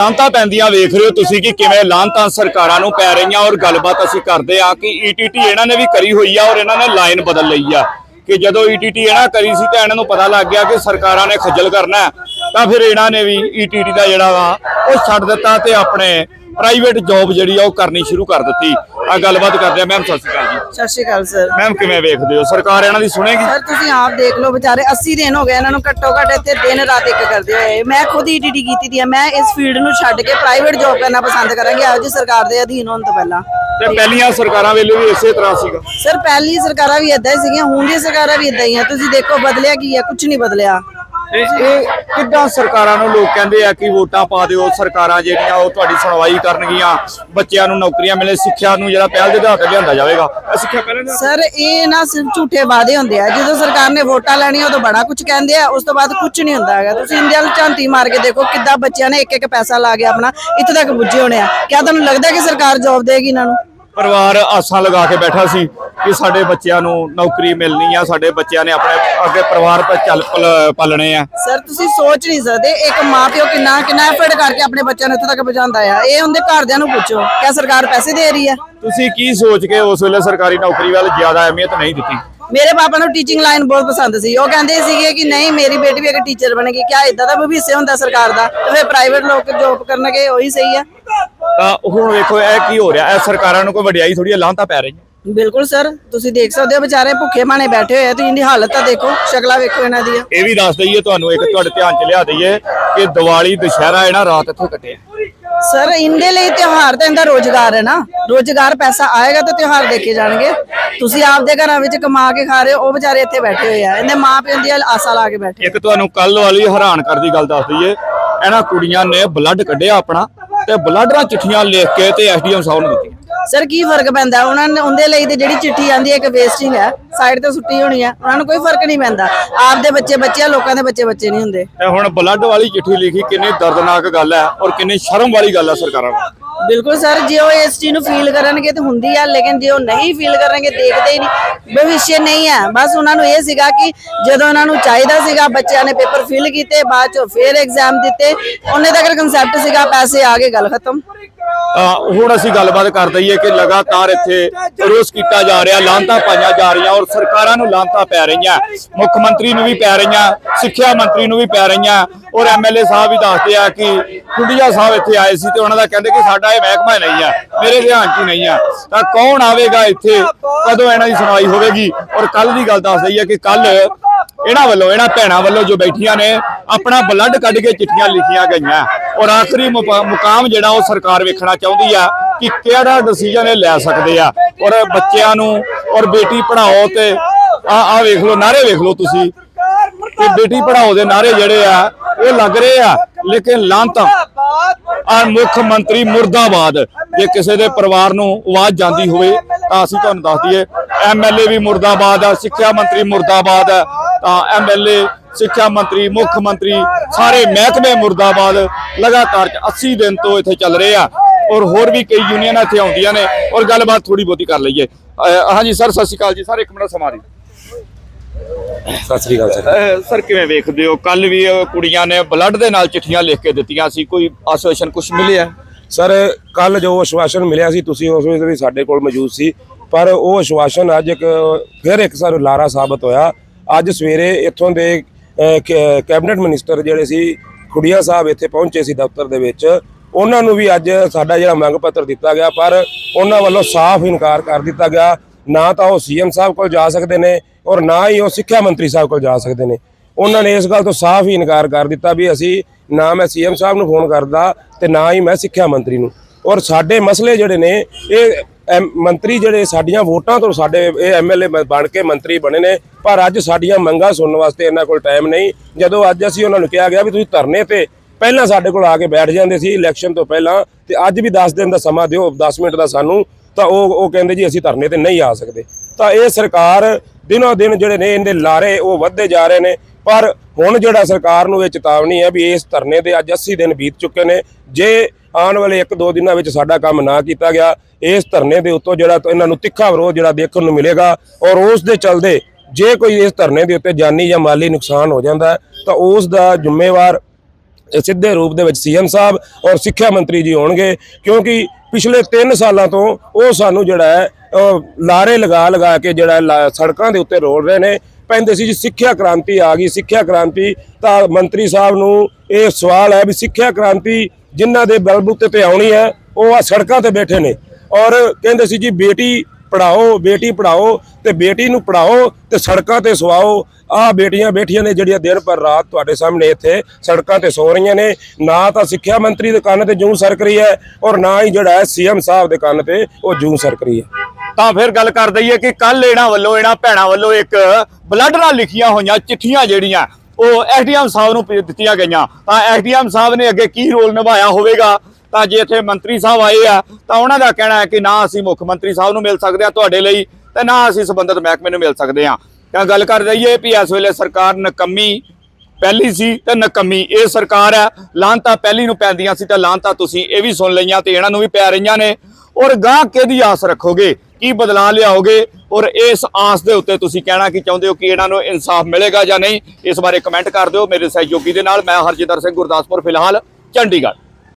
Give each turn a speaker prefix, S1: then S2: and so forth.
S1: ਲਾਂਤਾਂ ਪੈਂਦੀਆਂ ਵੇਖ ਰਹੇ ਹੋ ਤੁਸੀਂ ਕਿ ਕਿਵੇਂ ਲਾਂਤਾਂ ਸਰਕਾਰਾਂ ਨੂੰ ਪੈ ਰਹੀਆਂ ਔਰ ਗੱਲਬਾਤ ਅਸੀਂ ਕਰਦੇ ਆ ਕਿ ਈਟੀਟੀ ਇਹਨਾਂ ਨੇ ਵੀ ਕਰੀ ਹੋਈ ਆ ਔਰ ਇਹਨਾਂ ਨੇ ਲਾਈਨ ਬਦਲ ਲਈ ਆ। ਕਿ ਜਦੋਂ ਈਟੀਟੀ ਇਹਨਾਂ ਕਰੀ ਸੀ ਤਾਂ ਇਹਨਾਂ ਨੂੰ ਪਤਾ ਲੱਗ ਗਿਆ ਕਿ ਸਰਕਾਰਾਂ ਨੇ ਖੱਜਲ ਕਰਨਾ ਤਾਂ ਫਿਰ ਇਹਨਾਂ ਨੇ ਵੀ ਈਟੀਟੀ ਦਾ ਜਿਹੜਾ ਵਾ, ਉਹ ਛੱਡ ਦਿੱਤਾ ਤੇ ਆਪਣੇ ਪ੍ਰਾਈਵੇਟ ਜੌਬ ਜਿਹੜੀ ਆ ਉਹ ਕਰਨੀ ਸ਼ੁਰੂ ਕਰ ਦਿੱਤੀ। ਆ ਗੱਲਬਾਤ ਕਰਦੇ ਆ। ਮੈਮ ਸਤਿ ਸ਼੍ਰੀ ਅਕਾਲ ਜੀ।
S2: ਸਤਿ ਸ਼੍ਰੀ ਅਕਾਲ ਸਰ
S1: ਮੈਮ ਕਿਵੇਂ ਵੇਖਦੇ ਹੋ? ਸਰਕਾਰ ਇਹਨਾਂ ਦੀ ਸੁਣੇਗੀ?
S2: ਸਰ ਤੁਸੀਂ ਆਪ ਦੇਖ ਲਓ ਵਿਚਾਰੇ 80 ਦਿਨ ਹੋ ਗਏ ਇਹਨਾਂ ਨੂੰ ਘੱਟੋ ਘੱਟ ਇੱਥੇ ਦਿਨ ਰਾਤ ਇੱਕ ਕਰਦੇ ਹੋਏ। ਮੈਂ ਖੁਦ ਹੀ ਡੀਡੀ ਕੀਤੀ ਦੀ ਆ। ਮੈਂ ਇਸ ਫੀਲਡ ਨੂੰ ਛੱਡ ਕੇ ਪ੍ਰਾਈਵੇਟ ਜੌਬ ਕਰਨਾ ਪਸੰਦ ਕਰਾਂਗੀ। ਆਪ ਜੀ ਸਰਕਾਰ ਦੇ ਅਧੀਨ ਹੋਣ ਤੋਂ ਪਹਿਲਾਂ।
S1: ਤੇ ਪਹਿਲੀਆਂ ਸਰਕਾਰਾਂ ਵੇਲੇ ਵੀ ਇਸੇ ਤਰ੍ਹਾਂ ਸੀਗਾ।
S2: ਸਰ ਪਹਿਲੀ ਸਰਕਾਰਾਂ ਵੀ ਇਦਾਂ ਹੀ ਸੀਗੀਆਂ। ਹੁਣ ਦੀਆਂ ਸਰਕਾਰਾਂ ਵੀ ਇਦਾਂ ਹੀ ਆ। ਤੁਸੀਂ ਦੇਖੋ ਬਦਲਿਆ ਕੀ ਆ? ਕੁਝ ਨਹੀਂ ਬਦਲਿਆ।
S1: ਇਹ ਕਿੱਦਾਂ ਸਰਕਾਰਾਂ ਨੂੰ ਲੋਕ ਕਹਿੰਦੇ ਆ ਕਿ ਵੋਟਾਂ ਪਾ ਦਿਓ, ਸਰਕਾਰਾਂ ਜਿਹੜੀਆਂ ਉਹ ਤੁਹਾਡੀ ਸੁਣਵਾਈ ਕਰਨਗੀਆਂ, ਬੱਚਿਆਂ ਨੂੰ ਨੌਕਰੀਆਂ ਮਿਲੇ, ਸਿੱਖਿਆ ਨੂੰ ਜਿਹੜਾ ਪਹਿਲ ਦੇ ਆਧਾਰ ਤੇ ਲਿਆਂਦਾ ਜਾਵੇਗਾ। ਇਹ ਸਿੱਖਿਆ ਪਹਿਲੇ ਦੇ
S2: ਸਰ, ਇਹ ਨਾ ਸਿਰਫ ਝੂਠੇ ਵਾਅਦੇ ਹੁੰਦੇ ਆ। ਜਦੋਂ ਸਰਕਾਰ ਨੇ ਵੋਟਾਂ ਲੈਣੀਆਂ, ਉਦੋਂ ਬੜਾ ਕੁਝ ਕਹਿੰਦੇ ਆ, ਉਸ ਤੋਂ ਬਾਅਦ ਕੁਝ ਨਹੀਂ ਹੁੰਦਾ ਹੈਗਾ। ਤੁਸੀਂ ਇੰਡੀਆ ਨੂੰ ਝਾਂਤੀ ਮਾਰ ਕੇ ਦੇਖੋ ਕਿੱਦਾਂ ਬੱਚਿਆਂ ਨੇ ਇੱਕ ਇੱਕ ਪੈਸਾ ਲਾ ਕੇ ਆਪਣਾ ਇੱਥੇ ਤੱਕ ਪੁੱਜੇ ਹੋਣੇ ਆ। ਕਿਆ ਤੁਹਾਨੂੰ ਲੱਗਦਾ ਕਿ ਸਰਕਾਰ ਜੌਬ ਦੇਗੀ ਇਹਨਾਂ ਨੂੰ?
S1: ਪਰਿਵਾਰ ਆਸਾਂ ਲਗਾ ਕੇ ਬੈਠਾ ਸੀ ਕਿ ਸਾਡੇ ਬੱਚਿਆਂ ਨੂੰ ਨੌਕਰੀ ਮਿਲਣੀ ਆ ਸਾਡੇ ਬੱਚਿਆਂ ਨੇ ਆਪਣੇ ਅੱਗੇ ਪਰਿਵਾਰ ਪਰ ਚੱਲ ਪਲ- ਪਾਲਣੇ ਆ।
S2: ਸਰ ਤੁਸੀਂ ਸੋਚ ਨਹੀਂ ਸਕਦੇ ਇੱਕ ਮਾਪਿਓ ਕਿੰਨਾ ਕਿੰਨਾ ਐਫਰਟ ਕਰਕੇ ਆਪਣੇ ਬੱਚਿਆਂ ਨੂੰ ਇੱਥੇ ਤੱਕ ਪਹੁੰਚਾਉਂਦਾ ਆ। ਇਹ ਉਹਦੇ ਘਰਦਿਆਂ ਨੂੰ ਪੁੱਛੋ ਕਿਆ ਸਰਕਾਰ ਪੈਸੇ ਦੇ ਰਹੀ ਹੈ
S1: ਤੁਸੀਂ ਕੀ ਸੋਚ ਕੇ ਉਸ ਵੇਲੇ ਸਰਕਾਰੀ ਨੌਕਰੀ ਵੱਲ ਜ਼ਿਆਦਾ ਅਹਿਮੀਅਤ ਨਹੀਂ ਦਿੱਤੀ?
S2: ਮੇਰੇ ਪਾਪਾ ਨੂੰ ਟੀਚਿੰਗ ਲਾਈਨ ਬਹੁਤ ਪਸੰਦ ਸੀ। ਉਹ ਕਹਿੰਦੇ ਸੀਗੇ ਕਿ ਨਹੀਂ ਮੇਰੀ ਬੇਟੀ ਵੀ ਇੱਕ ਟੀਚਰ ਬਣੇਗੀ ਕਿਆ ਇਦਾਂ ਦਾ ਭਵਿੱਖ ਹੁੰਦਾ ਸਰਕਾਰ ਦਾ? ਤੇ ਫਿਰ ਪ੍ਰਾਈਵੇਟ ਲੋਕ ਜੌਬ ਕਰਨਗੇ ਉਹੀ ਸਹੀ ਆ।
S1: ਤਾਂ ਹੁਣ ਵੇਖੋ ਇਹ ਕੀ ਹੋ ਰਿਹਾ? ਇਹ ਸਰਕਾਰਾਂ ਨੂੰ ਕੋਈ ਵਡਿਆਈ ਥੋੜੀ ਲਾਂਤਾ ਪੈ ਰਹੀ
S2: ਬਿਲਕੁਲ ਸਰ ਤੁਸੀਂ ਦੇਖ ਸਕਦੇ ਹੋ ਵਿਚਾਰੇ ਭੁੱਖੇ ਮਾਣੇ ਬੈਠੇ ਹੋਏ ਆ ਤੁਸੀਂ ਇਹਦੀ ਹਾਲਤ ਤਾਂ ਦੇਖੋ ਸ਼ਕਲਾਂ ਵੇਖੋ ਇਹਨਾਂ ਦੀਆਂ।
S1: ਇਹ ਵੀ ਦੱਸ ਦਈਏ ਤੁਹਾਨੂੰ ਇੱਕ ਤੁਹਾਡੇ ਧਿਆਨ ਚ ਲਿਆ ਦਈਏ ਕਿ ਦੀਵਾਲੀ ਦੁਸ਼ਹਿਰਾ ਇਹਨਾਂ ਰਾਤ ਇੱਥੇ ਕੱਟਿਆ
S2: ਸਰ, ਇਹਦੇ ਲਈ ਤਿਉਹਾਰ ਤਾਂ ਇਹਦਾ ਰੋਜ਼ਗਾਰ ਹੈ ਨਾ। ਰੋਜ਼ਗਾਰ ਪੈਸਾ ਆਏਗਾ ਤਾਂ ਤਿਉਹਾਰ ਦੇਖੇ ਜਾਣਗੇ। ਤੁਸੀਂ ਆਪਦੇ ਘਰਾਂ ਵਿੱਚ ਕਮਾ ਕੇ ਖਾ ਰਹੇ ਹੋ, ਉਹ ਵਿਚਾਰੇ ਇੱਥੇ ਬੈਠੇ ਹੋਏ ਆ। ਇਹਦੇ ਮਾਂ ਪਿਓ ਦੀ ਆਸਾ ਲਾ ਕੇ ਬੈਠੇ
S1: ਇੱਕ ਤੁਹਾਨੂੰ ਕੱਲ ਵਾਲੀ ਹੈਰਾਨ ਕਰਦੀ ਗੱਲ ਦੱਸ ਦਈਏ। ਇਹਨਾਂ ਕੁੜੀਆਂ ਨੇ ਬਲੱਡ ਕੱਢਿਆ ਆਪਣਾ ਤੇ ਬਲੱਡ ਨਾਲ ਚਿੱਠੀਆਂ ਲਿਖ ਕੇ ਤੇ ਐਸਡੀਐਮ ਸਾਹਿਬ ਨੂੰ ਦਿੱਤੀਆਂ।
S2: ਸਰ ਕੀ ਫ਼ਰਕ ਪੈਂਦਾ? ਉਹਨਾਂ ਨੇ ਉਹਦੇ ਲਈ ਤੇ ਜਿਹੜੀ ਚਿੱਠੀ ਆਂਦੀ ਹੈ ਇੱਕ ਵੇਸਟਿੰਗ ਹੈ। ਸਾਈਡ ਤੇ ਸੁੱਟੀ ਹੋਣੀ ਹੈ ਉਹਨਾਂ ਨੂੰ ਕੋਈ ਫ਼ਰਕ ਨਹੀਂ ਪੈਂਦਾ। ਆਪਦੇ ਬੱਚੇ ਬੱਚੇ ਆ ਲੋਕਾਂ ਦੇ ਬੱਚੇ ਬੱਚੇ ਨਹੀਂ ਹੁੰਦੇ।
S1: ਤੇ ਹੁਣ ਬਲੱਡ ਵਾਲੀ ਚਿੱਠੀ ਲਿਖੀ ਕਿੰਨੀ ਦਰਦਨਾਕ ਗੱਲ ਹੈ ਔਰ ਕਿੰਨੀ ਸ਼ਰਮ ਵਾਲੀ ਗੱਲ ਹੈ ਸਰਕਾਰਾਂ ਨੂੰ।
S2: ਬਿਲਕੁਲ ਸਰ ਜੇ ਉਹ ਇਸ ਚੀਜ਼ ਨੂੰ ਫੀਲ ਕਰਨਗੇ ਤੇ ਹੁੰਦੀ ਆ ਲੇਕਿਨ ਜੇ ਉਹ ਨਹੀਂ ਫੀਲ ਕਰਨਗੇ ਦੇਖਦੇ ਹੀ ਨਹੀਂ। ਭਵਿੱਖ ਨਹੀਂ ਹੈ। ਬਸ ਉਹਨਾਂ ਨੂੰ ਇਹ ਸੀਗਾ ਕਿ ਜਦੋਂ ਉਹਨਾਂ ਨੂੰ ਚਾਹੀਦਾ ਸੀਗਾ ਬੱਚਿਆਂ ਨੇ ਪੇਪਰ ਫਿਲ ਕੀਤੇ ਬਾਅਦ ਚੋਂ ਫੇਰ ਐਗਜ਼ਾਮ ਦਿੱਤੇ ਉਹਨੇ ਤੱਕ ਕਨਸੈਪਟ ਸੀਗਾ ਪੈਸੇ ਆ ਗਏ ਗੱਲ ਖਤਮ।
S1: ਹੁਣ ਅਸੀਂ ਗੱਲਬਾਤ ਕਰ ਦਈਏ ਕਿ ਲਗਾਤਾਰ ਇੱਥੇ ਰੋਸ ਕੀਤਾ ਜਾ ਰਿਹਾ, ਲਾਂਤਾਂ ਪਾਈਆਂ ਜਾ ਰਹੀਆਂ ਔਰ ਸਰਕਾਰਾਂ ਨੂੰ ਲਾਂਤਾਂ ਪੈ ਰਹੀਆਂ, ਮੁੱਖ ਮੰਤਰੀ ਨੂੰ ਵੀ ਪੈ ਰਹੀਆਂ, ਸਿੱਖਿਆ ਮੰਤਰੀ ਨੂੰ ਵੀ ਪੈ ਰਹੀਆਂ ਔਰ ਐਮਐਲਏ ਸਾਹਿਬ ਵੀ ਦੱਸਦੇ ਆ ਕਿ ਕੁੰਡੀਆ ਸਾਹਿਬ ਇੱਥੇ ਆਏ ਸੀ ਤੇ ਉਹਨਾਂ ਦਾ ਕਹਿੰਦੇ ਕਿ ਸਾਡਾ ਇਹ ਮਹਿਕਮਾ ਨਹੀਂ ਆ, ਮੇਰੇ ਧਿਆਨ 'ਚ ਨਹੀਂ ਆ। ਤਾਂ ਕੌਣ ਆਵੇਗਾ ਇੱਥੇ, ਕਦੋਂ ਇਹਨਾਂ ਦੀ ਸੁਣਵਾਈ ਹੋਵੇਗੀ? ਔਰ ਕੱਲ ਦੀ ਗੱਲ ਦੱਸ ਦਈਏ ਕਿ ਕੱਲ ਇਹਨਾਂ ਵੱਲੋਂ, ਇਹਨਾਂ ਭੈਣਾਂ ਵੱਲੋਂ ਜੋ ਬੈਠੀਆਂ ਨੇ, ਆਪਣਾ ਬਲੱਡ ਕੱਢ ਕੇ ਚਿੱਠੀਆਂ ਲਿਖੀਆਂ ਗਈਆਂ। ਔਰ ਆਖਰੀ ਮੁਪਾ- ਮੁਕਾਮ ਜਿਹੜਾ ਉਹ ਸਰਕਾਰ ਵੇਖਣਾ ਚਾਹੁੰਦੀ ਆ ਕਿ ਕਿਹੜਾ ਡਿਸੀਜਨ ਇਹ ਲੈ ਸਕਦੇ ਆ। ਔਰ ਬੱਚਿਆਂ ਨੂੰ ਔਰ ਬੇਟੀ ਪੜ੍ਹਾਓ ਤੇ ਆ ਆ ਵੇਖ ਲਓ ਨਾਰੇ ਵੇਖ ਲਓ ਤੁਸੀਂ ਕਿ ਬੇਟੀ ਪੜ੍ਹਾਓ ਦੇ ਨਾਰੇ ਜਿਹੜੇ ਆ ਉਹ ਲੱਗ ਰਹੇ ਆ। ਲੇਕਿਨ ਲਾਂਤਾਂ ਆ ਮੁੱਖ ਮੰਤਰੀ ਮੁਰਦਾਬਾਦ। ਜੇ ਕਿਸੇ ਦੇ ਪਰਿਵਾਰ ਨੂੰ ਆਵਾਜ਼ ਜਾਂਦੀ ਹੋਵੇ, ਤਾਂ ਅਸੀਂ ਤੁਹਾਨੂੰ ਦੱਸ ਦਈਏ ਐਮਐਲਏ ਵੀ ਮੁਰਦਾਬਾਦ ਆ, ਸਿੱਖਿਆ ਮੰਤਰੀ ਮੁਰਦਾਬਾਦ ਆ, ਤਾਂ ਐਮਐਲਏ ਸਿੱਖਿਆ ਮੰਤਰੀ, ਮੁੱਖ ਮੰਤਰੀ ਸਾਰੇ ਮਹਿਕਮੇ ਮੁਰਦਾਬਾਦ ਲਗਾਤਾਰ ਚ 80 ਦਿਨ ਤੋਂ ਇੱਥੇ ਚੱਲ ਰਹੇ ਆ। ਔਰ ਹੋਰ ਵੀ ਕਈ ਯੂਨੀਅਨਾਂ ਇੱਥੇ ਆਉਂਦੀਆਂ ਨੇ। ਔਰ ਗੱਲਬਾਤ ਥੋੜੀ ਬਹੁਤੀ ਕਰ ਲਈਏ। ਹਾਂਜੀ, ਸਰ, ਸਤਿ ਸ਼੍ਰੀ ਅਕਾਲ ਜੀ। ਸਰ, ਇੱਕ ਮਿੰਟ ਸਮਾਂ
S3: ਸਤਿ ਸ੍ਰੀ ਅਕਾਲ ਸਰ।
S1: ਸਰ ਕਿਵੇਂ ਵੇਖਦੇ ਹੋ? ਕੱਲ ਵੀ ਕੁੜੀਆਂ ਨੇ ਬਲੱਡ ਦੇ ਨਾਲ ਚਿੱਠੀਆਂ ਲਿਖ ਕੇ ਦਿੱਤੀਆਂ ਸੀ। ਕੋਈ ਆਸ਼ਵਾਸਨ ਕੁਝ ਮਿਲਿਆ?
S3: ਸਰ ਕੱਲ ਜੋ ਆਸ਼ਵਾਸਨ ਮਿਲਿਆ ਸੀ ਤੁਸੀਂ ਉਸ ਵੇਲੇ ਵੀ ਸਾਡੇ ਕੋਲ ਮੌਜੂਦ ਸੀ। ਪਰ ਉਹ ਆਸ਼ਵਾਸਨ ਅੱਜ ਇੱਕ ਫਿਰ ਇੱਕ ਸਰ ਲਾਰਾ ਸਾਬਤ ਹੋਇਆ। ਅੱਜ ਸਵੇਰੇ ਇੱਥੋਂ ਦੇ ਅਹ, ਕੈ- ਕੈਬਨਿਟ ਮਿਨਿਸਟਰ ਜਿਹੜੇ ਸੀ ਖੁੜੀਆ ਸਾਹਿਬ ਇੱਥੇ ਪਹੁੰਚੇ ਸੀ ਦਫ਼ਤਰ ਦੇ ਵਿੱਚ। ਉਹਨਾਂ ਨੂੰ ਵੀ ਅੱਜ ਸਾਡਾ ਜਿਹੜਾ ਮੰਗ ਪੱਤਰ ਦਿੱਤਾ ਗਿਆ ਪਰ ਉਹਨਾਂ ਵੱਲੋਂ ਸਾਫ਼ ਇਨਕਾਰ ਕਰ ਦਿੱਤਾ ਗਿਆ। ਨਾ ਤਾਂ ਉਹ ਸੀਐਮ ਸਾਹਿਬ ਕੋਲ ਜਾ ਸਕਦੇ ਨੇ ਔਰ ਨਾ ਹੀ ਉਹ ਸਿੱਖਿਆ ਮੰਤਰੀ ਸਾਹਿਬ ਕੋਲ ਜਾ ਸਕਦੇ ਨੇ। ਉਹਨਾਂ ਨੇ ਇਸ ਗੱਲ ਤੋਂ ਸਾਫ਼ ਹੀ ਇਨਕਾਰ ਕਰ ਦਿੱਤਾ ਵੀ ਅਸੀਂ ਨਾ ਮੈਂ ਸੀਐਮ ਸਾਹਿਬ ਨੂੰ ਫੋਨ ਕਰਦਾ ਤੇ ਨਾ ਹੀ ਮੈਂ ਸਿੱਖਿਆ ਮੰਤਰੀ ਨੂੰ। ਔਰ ਸਾਡੇ ਮਸਲੇ ਜਿਹੜੇ ਨੇ, ਇਹ ਐਮ- ਮੰਤਰੀ ਜਿਹੜੇ ਸਾਡੀਆਂ ਵੋਟਾਂ ਤੋਂ ਸਾਡੇ ਇਹ ਐਮਐਲਏ ਬਣ ਕੇ ਮੰਤਰੀ ਬਣੇ ਨੇ, ਪਰ ਅੱਜ ਸਾਡੀਆਂ ਮੰਗਾਂ ਸੁਣਨ ਵਾਸਤੇ ਇਹਨਾਂ ਕੋਲ ਟਾਈਮ ਨਹੀਂ। ਜਦੋਂ ਅੱਜ ਅਸੀਂ ਉਹਨਾਂ ਨੂੰ ਕਿਹਾ ਗਿਆ ਵੀ ਤੁਸੀਂ ਧਰਨੇ ਤੇ ਪਹਿਲਾਂ ਸਾਡੇ ਕੋਲ ਆ ਕੇ ਬੈਠ ਜਾਂਦੇ ਸੀ ਇਲੈਕਸ਼ਨ ਤੋਂ ਪਹਿਲਾਂ, ਤੇ ਅੱਜ ਵੀ 10 ਦਿਨ ਦਾ ਸਮਾਂ ਦਿਓ 10 ਮਿੰਟ ਦਾ ਸਾਨੂੰ ਤਾਂ ਉਹ ਉਹ ਕਹਿੰਦੇ ਜੀ ਅਸੀਂ ਧਰਨੇ ਤੇ ਨਹੀਂ ਆ ਸਕਦੇ। ਤਾਂ ਇਹ ਸਰਕਾਰ ਦਿਨੋ ਦਿਨ ਜਿਹੜੇ ਨੇ ਇਹਦੇ ਲਾਰੇ ਉਹ ਵੱਧਦੇ ਜਾ ਰਹੇ ਨੇ। ਪਰ ਹੁਣ ਜਿਹੜਾ ਸਰਕਾਰ ਨੂੰ ਇਹ ਚੇਤਾਵਨੀ ਹੈ ਵੀ ਇਸ ਧਰਨੇ ਦੇ ਅੱਜ 80 ਦਿਨ ਬੀਤ ਚੁੱਕੇ ਨੇ, ਜੇ ਆਉਣ ਵਾਲੇ 1-2 ਦਿਨਾਂ ਵਿੱਚ ਸਾਡਾ ਕੰਮ ਨਾ ਕੀਤਾ ਗਿਆ, ਇਸ ਧਰਨੇ ਦੇ ਉੱਤੋਂ ਜਿਹੜਾ ਇਹਨਾਂ ਨੂੰ ਤਿੱਖਾ ਵਿਰੋਧ ਜਿਹੜਾ ਦੇਖਣ ਨੂੰ ਮਿਲੇਗਾ ਔਰ ਉਸ ਦੇ ਚਲਦੇ ਜੇ ਕੋਈ ਇਸ ਧਰਨੇ ਦੇ ਉੱਤੇ ਜਾਨੀ ਜਾਂ ਮਾਲੀ ਨੁਕਸਾਨ ਹੋ ਜਾਂਦਾ, ਤਾਂ ਉਸ ਦਾ ਜ਼ਿੰਮੇਵਾਰ ਸਿੱਧੇ ਰੂਪ ਦੇ ਵਿੱਚ ਸੀਐਮ ਸਾਹਿਬ ਔਰ ਸਿੱਖਿਆ ਮੰਤਰੀ ਜੀ ਹੋਣਗੇ ਕਿਉਂਕਿ ਪਿਛਲੇ 3 ਸਾਲਾਂ ਤੋਂ ਉਹ ਸਾਨੂੰ ਜਿਹੜਾ ਹੈ ਲਾਰੇ ਲਗਾ ਲਗਾ ਕੇ ਜਿਹੜਾ ਲਾ- ਸੜਕਾਂ ਦੇ ਉੱਤੇ ਰੋਲ ਰਹੇ ਨੇ। ਕਹਿੰਦੇ ਸੀ ਜੀ, ਸਿੱਖਿਆ ਕ੍ਰਾਂਤੀ ਆ ਗਈ, ਸਿੱਖਿਆ ਕ੍ਰਾਂਤੀ। ਤਾਂ ਮੰਤਰੀ ਸਾਹਿਬ ਨੂੰ ਇਹ ਸਵਾਲ ਹੈ ਵੀ ਸਿੱਖਿਆ ਕ੍ਰਾਂਤੀ ਜਿਨ੍ਹਾਂ ਦੇ ਬਲਬੂਤੇ ਤੇ ਆਉਣੀ ਹੈ, ਉਹ ਆ ਸੜਕਾਂ ਤੇ ਬੈਠੇ ਨੇ। ਔਰ ਕਹਿੰਦੇ ਸੀ ਜੀ, ਬੇਟੀ ਪੜਾਓ ਬੇਟੀ ਪੜਾਓ ਤੇ ਬੇਟੀ ਨੂੰ ਪੜਾਓ ਤੇ ਸੜਕਾਂ ਤੇ ਸਵਾਓ। ਆ ਬੇਟੀਆਂ ਬੈਠੀਆਂ ਨੇ ਜਿਹੜੀਆਂ ਦਿਨ ਪਰ ਰਾਤ ਤੁਹਾਡੇ ਸਾਹਮਣੇ ਇੱਥੇ ਸੜਕਾਂ ਤੇ ਸੋ ਰਹੀਆਂ ਨੇ। ਨਾ ਤਾਂ ਸਿੱਖਿਆ ਮੰਤਰੀ ਦੇ ਕੰਨ ਤੇ ਜੂੰ ਸਰਕ ਰਹੀ ਹੈ ਔਰ ਨਾ ਹੀ ਜਿਹੜਾ ਹੈ ਸੀਐਮ ਸਾਹਿਬ ਦੇ ਕੰਨ ਤੇ ਉਹ ਜੂੰ ਸਰਕ ਰਹੀ ਹੈ।
S1: ਤਾਂ ਫਿਰ ਗੱਲ ਕਰ ਦਈਏ ਕਿ ਕੱਲ ਇਹਨਾਂ ਵੱਲੋਂ, ਇਹਨਾਂ ਭੈਣਾਂ ਵੱਲੋਂ ਇੱਕ ਬਲੱਡ ਨਾਲ ਲਿਖੀਆਂ ਹੋਈਆਂ ਚਿੱਠੀਆਂ ਜਿਹੜੀਆਂ, ਉਹ ਐਸਡੀਐਮ ਸਾਹਿਬ ਨੂੰ ਦਿੱਤੀਆਂ ਗਈਆਂ। ਤਾਂ ਐਸਡੀਐਮ ਸਾਹਿਬ ਨੇ ਅੱਗੇ ਕੀ ਰੋਲ ਨਿਭਾਇਆ ਹੋਵੇਗਾ? ਤਾਂ ਜੇ ਇੱਥੇ ਮੰਤਰੀ ਸਾਹਿਬ ਆਏ ਆ, ਤਾਂ ਉਹਨਾਂ ਦਾ ਕਹਿਣਾ ਹੈ ਕਿ ਨਾ ਅਸੀਂ ਮੁੱਖ ਮੰਤਰੀ ਸਾਹਿਬ ਨੂੰ ਮਿਲ ਸਕਦੇ ਆ ਤੁਹਾਡੇ ਲਈ ਤੇ ਨਾ ਅਸੀਂ ਸੰਬੰਧਿਤ ਮਹਿਕਮੇ ਨੂੰ ਮਿਲ ਸਕਦੇ ਆ ਤਾਂ ਗੱਲ ਕਰ ਰਹੀਏ ਵੀ ਇਸ ਵੇਲੇ ਸਰਕਾਰ ਨਕੰਮੀ ਪਹਿਲੀ ਸੀ ਤੇ ਨਕੰਮੀ ਇਹ ਸਰਕਾਰ ਹੈ, ਲਾਂਤਾ ਪਹਿਲੀ ਨੂੰ ਪੈਂਦੀਆਂ ਸੀ ਤਾਂ ਲਾਂਤਾ ਤੁਸੀਂ ਇਹ ਵੀ ਸੁਣ ਲਈਆਂ ਤੇ ਇਹਨਾਂ ਨੂੰ ਵੀ ਪੈ ਰਹੀਆਂ ਨੇ। ਔਰ ਗਾਹ ਕਿਹਦੀ ਆਸ ਰੱਖੋਗੇ? ਕੀ ਬਦਲਾ ਲਿਆਓਗੇ? ਔਰ ਇਸ ਆਸ ਦੇ ਉੱਤੇ ਤੁਸੀਂ ਕਹਿਣਾ ਕੀ ਚਾਹੁੰਦੇ ਹੋ ਕਿ ਇਹਨਾਂ ਨੂੰ ਇਨਸਾਫ ਮਿਲੇਗਾ ਜਾਂ ਨਹੀਂ? ਇਸ ਬਾਰੇ ਕਮੈਂਟ ਕਰ ਦਿਓ ਮੇਰੇ ਸਹਿਯੋਗੀ ਦੇ ਨਾਲ। ਮੈਂ ਹਰਜਿੰਦਰ ਸਿੰਘ ਗੁਰਦਾਸਪੁਰ, ਫਿਲਹਾਲ ਚੰਡੀਗੜ੍ਹ।